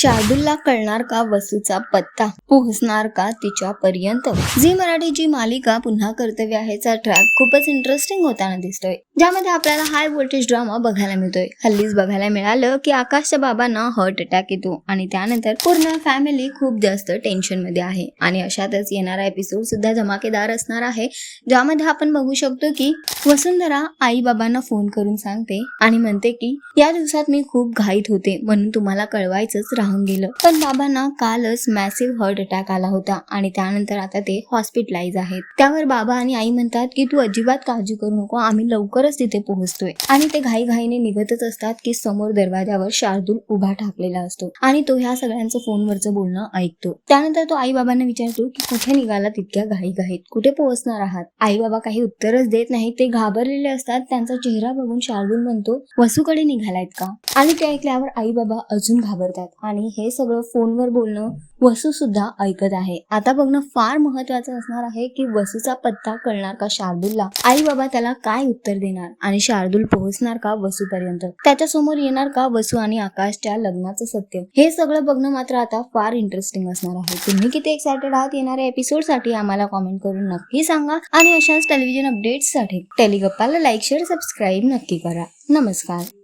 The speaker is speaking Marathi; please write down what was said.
शार्दूलला कळणार का वसूचा पत्ता? पोहोचणार का तिच्यापर्यंत? झी मराठीची मालिका पुन्हा कर्तव्य आहेचा ट्रॅक खूपच इंटरेस्टिंग होताना दिसतोय. ज्यामध्ये आपल्याला हाय व्होल्टेज ड्रामा बघायला मिळतोय. हल्लीच बघायला मिळालं की आकाशच्या बाबांना हार्ट अटॅक येतो आणि त्यानंतर पूर्ण फॅमिली खूप जास्त टेन्शनमध्ये आहे. आणि अशातच येणारा एपिसोड सुद्धा धमाकेदार असणार आहे ज्यामध्ये आपण बघू शकतो की वसुंधरा आई बाबांना फोन करून सांगते आणि म्हणते की या दिवसात मी खूप घाईत होते म्हणून तुम्हाला कळवायचंच राहून गेलं. पण बाबांना कालच मॅसिव्ह हार्ट अटॅक आला होता आणि त्यानंतर आता ते हॉस्पिटलाइज आहेत. त्यावर बाबा आणि आई म्हणतात की तू अजिबात काळजी करू नको आम्ही लवकरच तिथे पोहोचतोय. आणि ते घाईघाईने निघतच असतात की समोर दरवाजावर शार्दूल उभा ठाकलेला असतो आणि तो ह्या सगळ्यांचं फोनवरचं बोलणं ऐकतो. त्यानंतर तो आई बाबांना विचारतो की कुठे निघाला तितक्या घाई घाईत कुठे पोहोचणार आहात? आई बाबा काही उत्तरच देत नाही ते घाबरलेले असतात. त्यांचा चेहरा बघून शार्दूल म्हणतो वसूकडे निघालायत का? आणि ते ऐकल्यावर आई बाबा अजून घाबरतात आणि हे सगळं फोनवर बोलणं वसू सुद्धा ऐकत आहे. आता बघणं फार महत्वाचं असणार आहे की वसूचा पत्ता कळणार का शार्दूलला? आई बाबा त्याला काय उत्तर देणार? आणि शार्दूल पोहोचणार का वसूपर्यंत? त्याच्यासमोर येणार का वसू आणि आकाशच्या लग्नाचं सत्य? हे सगळं बघणं मात्र आता फार इंटरेस्टिंग असणार आहे. तुम्ही किती एक्सायटेड आहात येणाऱ्या एपिसोडसाठी आम्हाला कॉमेंट करून नक्की सांगा. आणि अशाच टेलिव्हिजन अपडेट्ससाठी टेलिगप्पाला लाईक शेअर सबस्क्राईब नक्की करा. नमस्कार.